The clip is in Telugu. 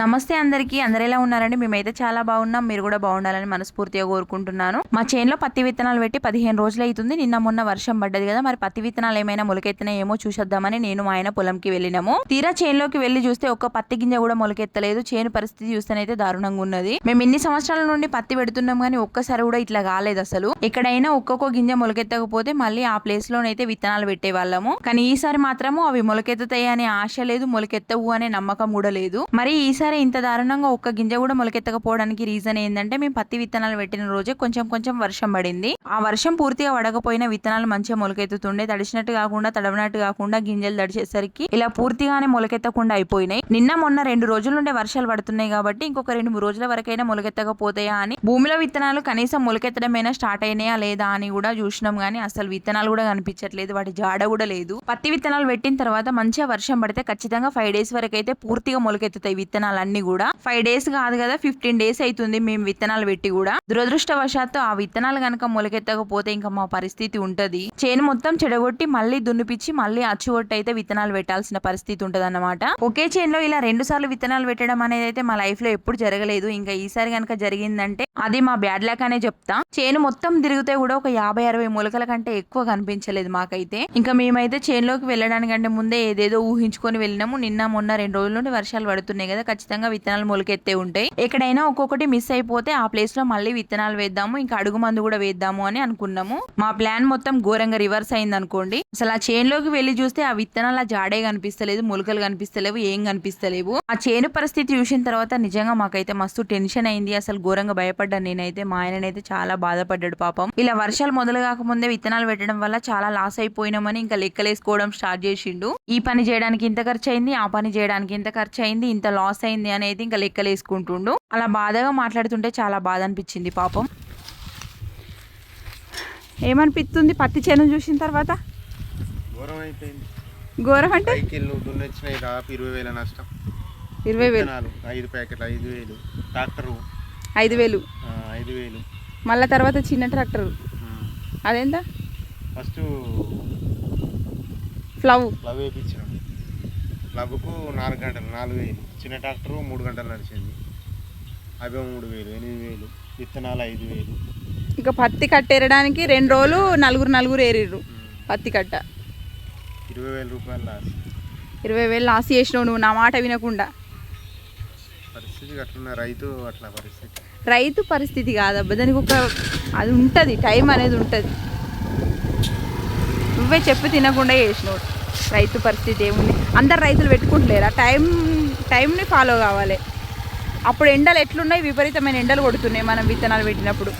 నమస్తే అందరికీ. అందరు ఎలా ఉన్నారండి? మేమైతే చాలా బాగున్నాం. మీరు కూడా బాగుండాలని మనస్ఫూర్తిగా కోరుకుంటున్నాను. మా చేనులో పత్తి విత్తనాలు పెట్టి పదిహేను రోజులు అవుతుంది నిన్న మొన్న వర్షం పడ్డది కదా మరి పత్తి విత్తనాలు ఏమైనా మొలకెత్తినాయేమో చూసేద్దామని నేను మా ఆయన పొలంకి వెళ్ళినాము. తీరా చేనులోకి వెళ్ళి చూస్తే ఒక్క పత్తి గింజ కూడా మొలకెత్తలేదు. చేను పరిస్థితి చూస్తేనైతే దారుణంగా ఉన్నది. మేము ఇన్ని సంవత్సరాల నుండి పత్తి పెడుతున్నాం కానీ ఒక్కసారి కూడా ఇట్లా కాలేదు అసలు. ఎక్కడైనా ఒక్కొక్క గింజ మొలకెత్తకపోతే మళ్ళీ ఆ ప్లేస్ లోనైతే విత్తనాలు పెట్టే వాళ్ళము కానీ ఈసారి మాత్రము అవి మొలకెత్తుతాయి అనే ఆశ లేదు మొలకెత్తవు అనే నమ్మకం కూడా లేదు. మరి ఈసారి ఇంత దారుణంగా ఒక్క గింజ కూడా మొలకెత్తకపోవడానికి రీజన్ ఏంటంటే మేము పత్తి విత్తనాలు పెట్టిన రోజే కొంచెం కొంచెం వర్షం పడింది. ఆ వర్షం పూర్తిగా పడకపోయినా విత్తనాలు మంచిగా మొలకెత్తుతుండే. తడిచినట్టు కాకుండా తడవనట్టు కాకుండా గింజలు తడిచేసరికి ఇలా పూర్తిగానే మొలకెత్తకుండా అయిపోయినాయి. నిన్న మొన్న రెండు రోజుల నుండి వర్షాలు పడుతున్నాయి కాబట్టి ఇంకొక రెండు మూడు రోజుల వరకైనా మొలకెత్తకపోతాయా అని భూమిలో విత్తనాలు కనీసం మొలకెత్తడమైనా స్టార్ట్ అయినాయా లేదా అని కూడా చూసినాం కానీ అసలు విత్తనాలు కూడా కనిపించట్లేదు. వాటి జాడ కూడా లేదు. పత్తి విత్తనాలు పెట్టిన తర్వాత మంచిగా వర్షం పడితే ఖచ్చితంగా ఫైవ్ డేస్ వరకు అయితే పూర్తిగా మొలకెత్తుతాయి విత్తనాలు అన్ని కూడా. ఫైవ్ డేస్ కాదు కదా ఫిఫ్టీన్ డేస్ అవుతుంది మేము విత్తనాలు పెట్టి కూడా. దురదృష్టవశాత్తు ఆ విత్తనాలు కనుక మొలకెత్తకపోతే ఇంకా మా పరిస్థితి ఉంటది. చేను మొత్తం చెడగొట్టి మళ్ళీ దున్నిపిచ్చి మళ్ళీ అచ్చుగొట్టి అయితే విత్తనాలు పెట్టాల్సిన పరిస్థితి ఉంటది అన్నమాట ఒకే చేనులో ఇలా రెండు సార్లు విత్తనాలు పెట్టడం అనేది అయితే మా లైఫ్లో ఎప్పుడు జరగలేదు. ఇంకా ఈసారి కనుక జరిగిందంటే అది మా బ్యాడ్ లాక్ అనే చెప్తా. చేను మొత్తం తిరిగితే కూడా ఒక యాభై అరవై మొలకల కంటే ఎక్కువ కనిపించలేదు మాకైతే. ఇంకా మేమైతే చేనులోకి వెళ్ళడానికంటే ముందే ఏదేదో ఊహించుకొని వెళ్ళినాము. నిన్న మొన్న రెండు రోజుల నుండి వర్షాలు పడుతున్నాయి కదా. ఖచ్చితంగా విత్తనాలు మొలకెత్తే ఉంటాయి. ఎక్కడైనా ఒక్కొక్కటి మిస్ అయిపోతే ఆ ప్లేస్లో మళ్ళీ విత్తనాలు వేద్దాము. ఇంకా అడుగు మందు కూడా వేద్దాము అని అనుకున్నాము. మా ప్లాన్ మొత్తం ఘోరంగా రివర్స్ అయింది అనుకోండి అసలు ఆ చేనులోకి వెళ్ళి చూస్తే ఆ విత్తనాల జాడే కనిపిస్తలేదు మొలకలు కనిపిస్తలేవు ఏం కనిపిస్తలేవు. ఆ చేను పరిస్థితి చూసిన తర్వాత నిజంగా మాకైతే మస్తు టెన్షన్ అయింది. అసలు ఘోరంగా భయపడ్డాను నేనైతే మా ఆయననైతే చాలా బాధపడ్డాడు పాపం. ఇలా వర్షాలు మొదలు కాకముందే విత్తనాలు పెట్టడం వల్ల చాలా లాస్ అయిపోయినామని ఇంకా లెక్కలేసుకోవడం స్టార్ట్ చేసిండు. ఈ పని చేయడానికి ఇంత ఖర్చు అయింది ఆ పని చేయడానికి ఇంత ఖర్చు అయింది ఇంత లాస్ అయింది అనేది ఇంకా లెక్కలేసుకుంటుండు. అలా బాధగా మాట్లాడుతుంటే చాలా బాధ అనిపించింది పాపం. ఏమనిపిస్తుంది? పత్తి చేను చూసిన తర్వాత? ఘోరం అయిపోయింది ఘోరం అంటే? సైకిళ్ళు దున్నొచ్చినాయి దాదాపు ఇరవై వేల నష్టం. ఇరవై వేలు. ఐదు ప్యాకెట్లు ఐదు వేలు. ట్రాక్టరు ఐదు వేలు. ఐదు వేలు. మళ్ళా తర్వాత చిన్న ట్రాక్టర్. అదేంత ఫస్ట్ ఫ్లవ్. ప్లవ్ వేయించినాం ప్లవ్కు నాలుగు గంటలు నాలుగు వేలు. చిన్న ట్రాక్టరు మూడు గంటలు నడిచింది. అవి మూడు వేలు ఎనిమిది వేలు. విత్తనాలు ఐదు వేలు. ఇక పత్తి కట్టేరడానికి రెండు రోజులు నలుగురు నలుగురు ఏరిర్రు. పత్తి కట్ట. ఇరవై వేల రూపాయలు లాస్. ఇరవై వేలు లాస్ చేసినావు నువ్వు నా మాట వినకుండా. పరిస్థితి అట్లున్న రైతు అట్లా పరిస్థితి. రైతు పరిస్థితి కాదబ్బా. దానికి ఒక అది ఉంటుంది టైం అనేది ఉంటుంది. నువ్వే చెప్పి తినకుండా చేసినావు రైతు పరిస్థితి ఏముంది? అందరు రైతులు పెట్టుకుంటలేరా? టైం టైంని ఫాలో కావాలి. అప్పుడు ఎండలు ఎట్లున్నాయి? విపరీతమైన ఎండలు కొడుతున్నాయి మనం విత్తనాలు పెట్టినప్పుడు.